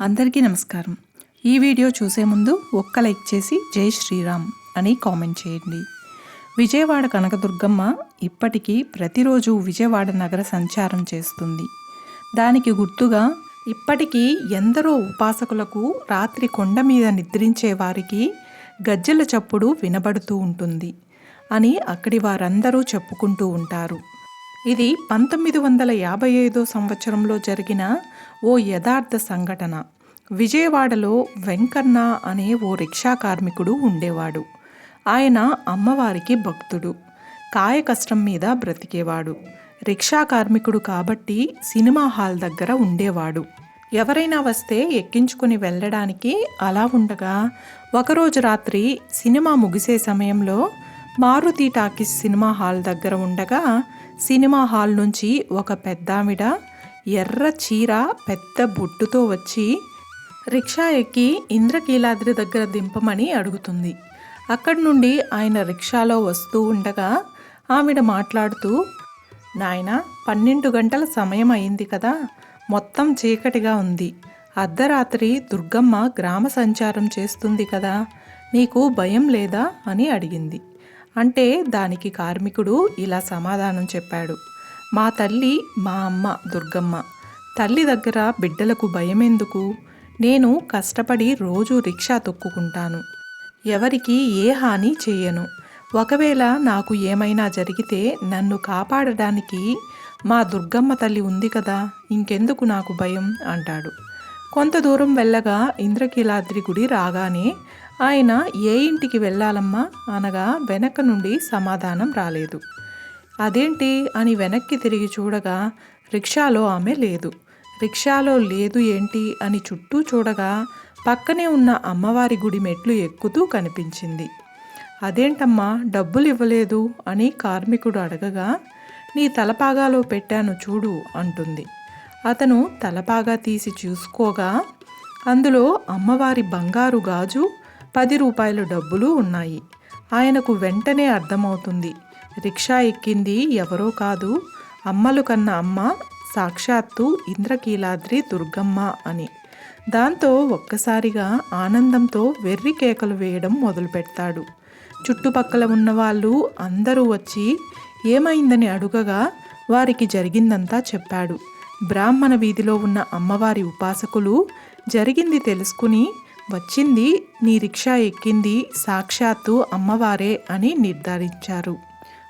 అందరికీ నమస్కారం. ఈ వీడియో చూసే ముందు ఒక్క లైక్ చేసి జై శ్రీరామ్ అని కామెంట్ చేయండి. విజయవాడ కనకదుర్గమ్మ ఇప్పటికీ ప్రతిరోజు విజయవాడ నగర సంచారం చేస్తుంది. దానికి గుర్తుగా ఇప్పటికీ ఎందరో ఉపాసకులకు రాత్రి కొండ మీద నిద్రించే వారికి గజ్జెల చప్పుడు వినబడుతూ ఉంటుంది అని అక్కడి వారందరూ చెప్పుకుంటూ ఉంటారు. ఇది పంతొమ్మిది వందల యాభై ఐదో సంవత్సరంలో జరిగిన ఓ యథార్థ సంఘటన. విజయవాడలో వెంకన్న అనే ఓ రిక్షా కార్మికుడు ఉండేవాడు. ఆయన అమ్మవారికి భక్తుడు. కాయ కష్టం మీద బ్రతికేవాడు. రిక్షా కార్మికుడు కాబట్టి సినిమా హాల్ దగ్గర ఉండేవాడు. ఎవరైనా వస్తే ఎక్కించుకుని వెళ్ళడానికి అలా ఉండగా ఒకరోజు రాత్రి సినిమా ముగిసే సమయంలో మారుతి టాకీస్ సినిమా హాల్ దగ్గర ఉండగా సినిమా హాల్ నుంచి ఒక పెద్దావిడ ఎర్ర చీర పెద్ద బొట్టుతో వచ్చి రిక్షా ఎక్కి ఇంద్రకీలాద్రి దగ్గర దింపమని అడుగుతుంది. అక్కడి నుండి ఆయన రిక్షాలో వస్తూ ఉండగా ఆవిడ మాట్లాడుతూ నాయన పన్నెండు గంటల సమయం అయింది కదా. మొత్తం చీకటిగా ఉంది. అర్ధరాత్రి దుర్గమ్మ గ్రామ సంచారం చేస్తుంది కదా. నీకు భయం లేదా? అని అడిగింది. అంటే దానికి కార్మికుడు ఇలా సమాధానం చెప్పాడు. మా తల్లి మా అమ్మ దుర్గమ్మ తల్లి దగ్గర బిడ్డలకు భయమెందుకు? నేను కష్టపడి రోజు రిక్షా తొక్కుకుంటాను. ఎవరికి ఏ హాని చేయను. ఒకవేళ నాకు ఏమైనా జరిగితే నన్ను కాపాడడానికి మా దుర్గమ్మ తల్లి ఉంది కదా ఇంకెందుకు నాకు భయం? అంటాడు. కొంత దూరం వెళ్ళగా ఇంద్రకీలాద్రి గుడి రాగానే ఆయన ఏ ఇంటికి వెళ్ళాలమ్మా? అనగా వెనక నుండి సమాధానం రాలేదు. అదేంటి? అని వెనక్కి తిరిగి చూడగా రిక్షాలో ఆమె లేదు. రిక్షాలో లేదు ఏంటి? అని చుట్టూ చూడగా పక్కనే ఉన్న అమ్మవారి గుడి మెట్లు ఎక్కుతూ కనిపించింది. అదేంటమ్మా? డబ్బులు ఇవ్వలేదు? అని కార్మికుడు అడగగా నీ తలపాగాలో పెట్టాను చూడు అంటుంది. అతను తలపాగా తీసి చూసుకోగా అందులో అమ్మవారి బంగారు గాజు పది రూపాయల డబ్బులు ఉన్నాయి. ఆయనకు వెంటనే అర్థమవుతుంది. రిక్షా ఎక్కింది ఎవరో కాదు అమ్మలు కన్న అమ్మ సాక్షాత్తు ఇంద్రకీలాద్రి దుర్గమ్మ అని. దాంతో ఒక్కసారిగా ఆనందంతో వెర్రి కేకలు వేయడం మొదలుపెడతాడు. చుట్టుపక్కల ఉన్నవాళ్ళు అందరూ వచ్చి ఏమైందని అడుగగా వారికి జరిగిందంతా చెప్పాడు. బ్రాహ్మణ వీధిలో ఉన్న అమ్మవారి ఉపాసకులు జరిగింది తెలుసుకుని వచ్చింది నీ రిక్షా ఎక్కింది సాక్షాత్తు అమ్మవారే అని నిర్ధారించారు.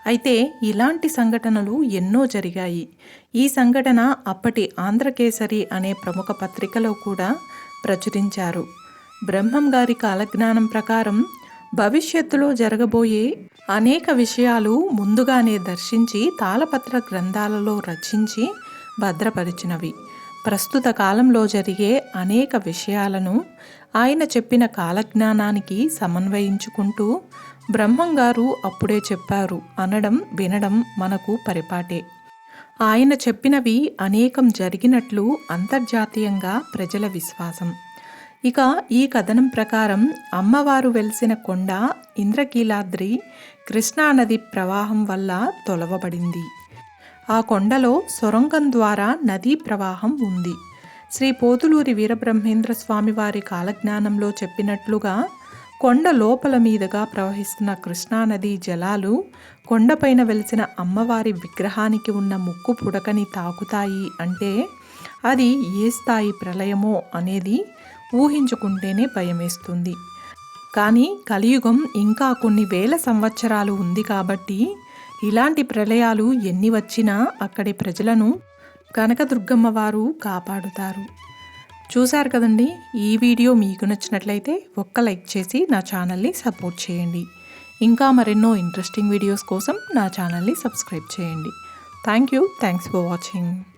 అయితే ఇలాంటి సంఘటనలు ఎన్నో జరిగాయి. ఈ సంఘటన అప్పటి ఆంధ్రకేసరి అనే ప్రముఖ పత్రికలో కూడా ప్రచురించారు. బ్రహ్మం గారి కాలజ్ఞానం ప్రకారం భవిష్యత్తులో జరగబోయే అనేక విషయాలు ముందుగానే దర్శించి తాళపత్ర గ్రంథాలలో రచించి భద్రపరిచినవి. ప్రస్తుత కాలంలో జరిగే అనేక విషయాలను ఆయన చెప్పిన కాలజ్ఞానానికి సమన్వయించుకుంటూ బ్రహ్మంగారు అప్పుడే చెప్పారు అనడం వినడం మనకు పరిపాటే. ఆయన చెప్పినవి అనేకం జరిగినట్లు అంతర్జాతీయంగా ప్రజల విశ్వాసం. ఇక ఈ కథనం ప్రకారం అమ్మవారు వెలిసిన కొండ ఇంద్రకీలాద్రి కృష్ణానది ప్రవాహం వల్ల తొలవబడింది. ఆ కొండలో సొరంగం ద్వారా నదీ ప్రవాహం ఉంది. శ్రీ పోతులూరి వీరబ్రహ్మేంద్ర స్వామి వారి కాలజ్ఞానంలో చెప్పినట్లుగా కొండ లోపల మీదుగా ప్రవహిస్తున్న కృష్ణానది జలాలు కొండపైన వెలిసిన అమ్మవారి విగ్రహానికి ఉన్న ముక్కు పుడకని తాకుతాయి అంటే అది ఏ స్థాయి ప్రళయమో అనేది ఊహించుకుంటేనే భయమేస్తుంది. కానీ కలియుగం ఇంకా కొన్ని వేల సంవత్సరాలు ఉంది కాబట్టి ఇలాంటి ప్రళయాలు ఎన్ని వచ్చినా అక్కడి ప్రజలను కనకదుర్గమ్మ వారు కాపాడుతారు. చూశారు కదండి? ఈ వీడియో మీకు నచ్చినట్లయితే ఒక్క లైక్ చేసి నా ఛానల్ని సపోర్ట్ చేయండి. ఇంకా మరెన్నో ఇంట్రెస్టింగ్ వీడియోస్ కోసం నా ఛానల్ని సబ్స్క్రైబ్ చేయండి. Thank you. Thanks for watching.